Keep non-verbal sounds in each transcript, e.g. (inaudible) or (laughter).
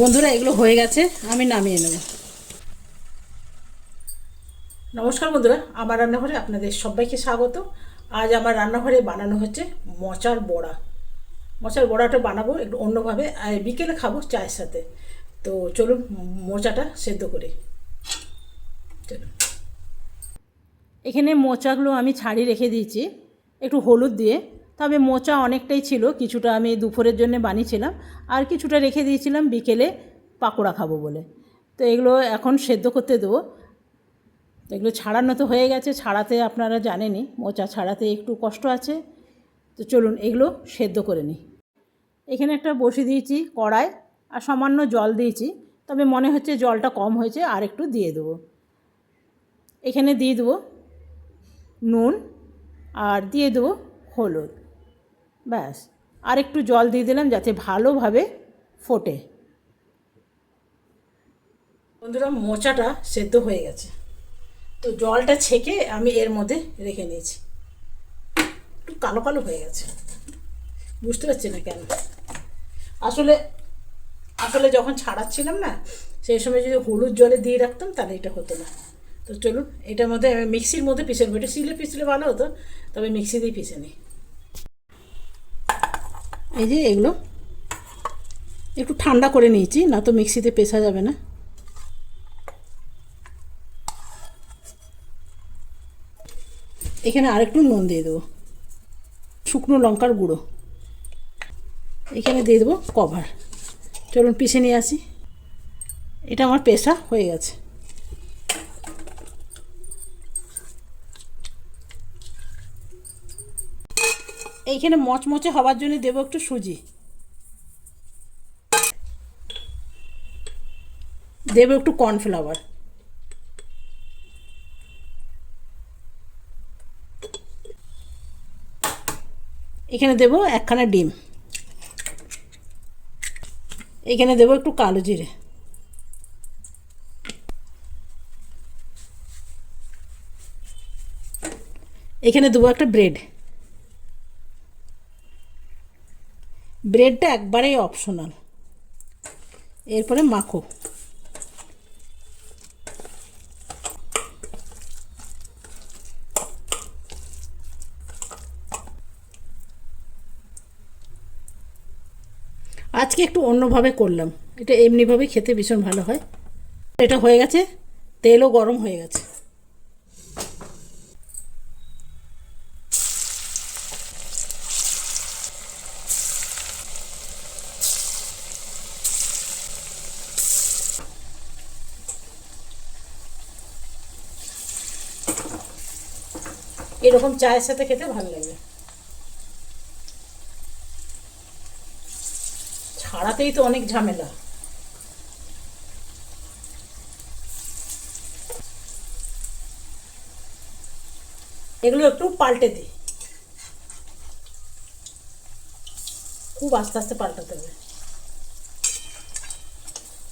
বন্ধুরা, এগুলো হয়ে গেছে, আমি নামিয়ে নেব। নমস্কার বন্ধুরা, আমার রান্নাঘরে আপনাদের সবাইকে স্বাগত। আজ আমার রান্নাঘরে বানানো হচ্ছে মোচার বড়া। মোচার বড়াটা বানাবো একটু অন্যভাবে বিকেলে খাব চায়ের সাথে। তো চলুন, মোচাটা সেদ্ধ করি। চলুন। এখানে মোচাগুলো আমি ছাড়ি রেখে দিয়েছি, একটু হলুদ দিয়ে। তবে মোচা অনেকটাই ছিল, কিছুটা আমি দুপুরের জন্য বানিয়েছিলাম, আর কিছুটা রেখে দিয়েছিলাম বিকেলে পাকোড়া খাব বলে। তো এগুলো এখন সেদ্ধ করতে দেবো। এগুলো ছাড়ানো তো হয়ে গেছে, ছাড়াতে আপনারা জানেনই, মোচা ছাড়াতে একটু কষ্ট আছে। তো চলুন এগুলো সেদ্ধ করে নিই। এখানে একটা বসিয়ে দিয়েছি কড়াই আর সামান্য জল দিয়েছি, তবে মনে হচ্ছে জলটা কম হয়েছে, আর একটু দিয়ে দেবো। এখানে দিয়ে দেবো নুন আর দিয়ে দেবো হলুদ। ব্যাস। আর একটু জল দিয়ে দিলাম যাতে ভালোভাবে ফোটে। বন্ধুরা, মোচাটা সেদ্ধ হয়ে গেছে। তো জলটা ছেঁকে আমি এর মধ্যে রেখে নিয়েছি। একটু কালো কালো হয়ে গেছে। বুঝতে পারছি না কেন। আসলে আসলে যখন ছাড়াচ্ছিলাম না, সেই সময় যদি হলুদ জলে দিয়ে রাখতাম, তাহলে এটা হতো না। তো চলুন, এটার মধ্যে আমি মিক্সির মধ্যে পিষে নেব। এটা শিলে পিষলে ভালো হতো, তবে মিক্সি মিক্সিতেই পিষে নিই। এই যে এগুলো। একটু ঠান্ডা করে নিয়েছি, না তো মিক্সিতে পেশা যাবে না। এখানে আরেকটু নুন দিয়ে দেবো। শুকনো লঙ্কার গুঁড়ো। এখানে দিয়ে দেবো কভার। চলুন পিষে নিয়ে আসি। এটা আমার পেশা হয়ে গেছে। এইখানে মচমচে হওয়ার জন্য দেবো একটু সুজি। দেবো একটু কর্নফ্লাওয়ার। এখানে দেবো একখানা ডিম। এখানে দেবো একটু কালো জিরে। এখানে দেবো একটা ব্রেড। ব্রেডটা একবারেই অপশনাল এরপরে মাখো। আজকে একটু অন্যভাবে করলাম। এটা এমনিভাবে খেতে ভীষণ ভালো হয়। এটা হয়ে গেছে, তেলও গরম হয়ে গেছে। এরকম চায়ের সাথে খেতে ভালো লাগে। ছাড়াতেই তো অনেক ঝামেলা। এগুলো একটু পাল্টে দিই। খুব আস্তে আস্তে পাল্টাতে হবে।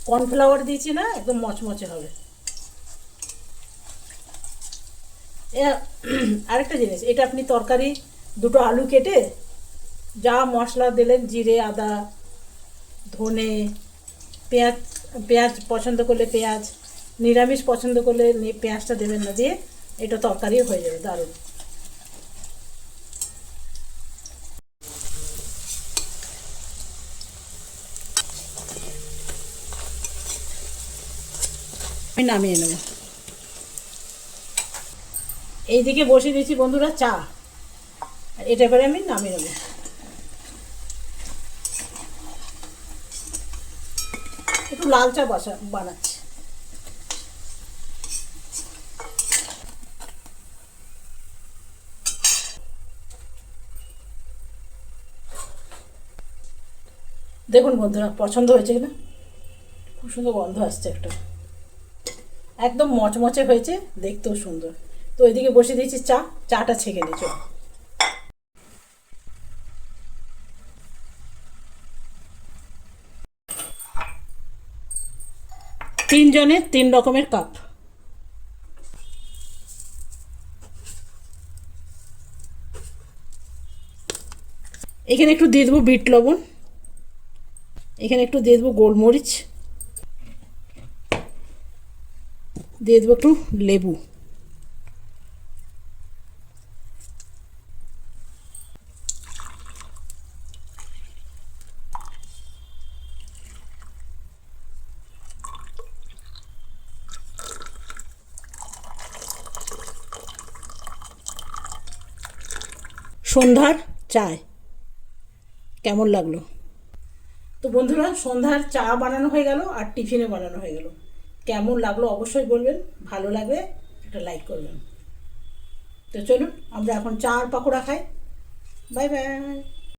কর্নফ্লাওয়ার দিয়েছি না, একদম মচমচে হবে। (clears throat) আরেকটা জিনিস, এটা আপনি তরকারি দুটো আলু কেটে যা মশলা দিলেন, জিরে, আদা, ধনে, পেঁয়াজ পেঁয়াজ পছন্দ করলে পেঁয়াজ, নিরামিষ পছন্দ করলে পেঁয়াজটা দেবেন না দিয়ে এটা তরকারি হয়ে যাবে, দারুণ। আমি নামিয়ে নেব। এইদিকে বসে দিয়েছি বন্ধুরা চা। আর এটা এবারে আমি নামিয়ে নেব। একটু লাল চা বসা বানাচ্ছি। দেখুন বন্ধুরা, পছন্দ হয়েছে কিনা? খুব সুন্দর গন্ধ আসছে একটা। একদম মচমচে হয়েছে, দেখতেও সুন্দর। তো এদিকে বসে দিয়েছি চা, চাটা ছেঁকে দিয়েছ তিনজনের তিন রকমের কাপ। এখানে একটু দিয়ে দেবো বিট লবণ। এখানে একটু দিয়ে দেবো গোলমরিচ। দিয়ে দেবো একটু লেবু। সন্ধ্যার চায়। কেমন লাগল? তো বন্ধুরা, সন্ধ্যার চা বানানো হয়ে গেল আর টিফিনে বানানো হয়ে গেল। কেমন লাগল অবশ্যই বলবেন, ভালো লাগবে একটা লাইক করবেন। তো চলুন, আমরা এখন চা আর পাকোড়া খাই। Bye bye.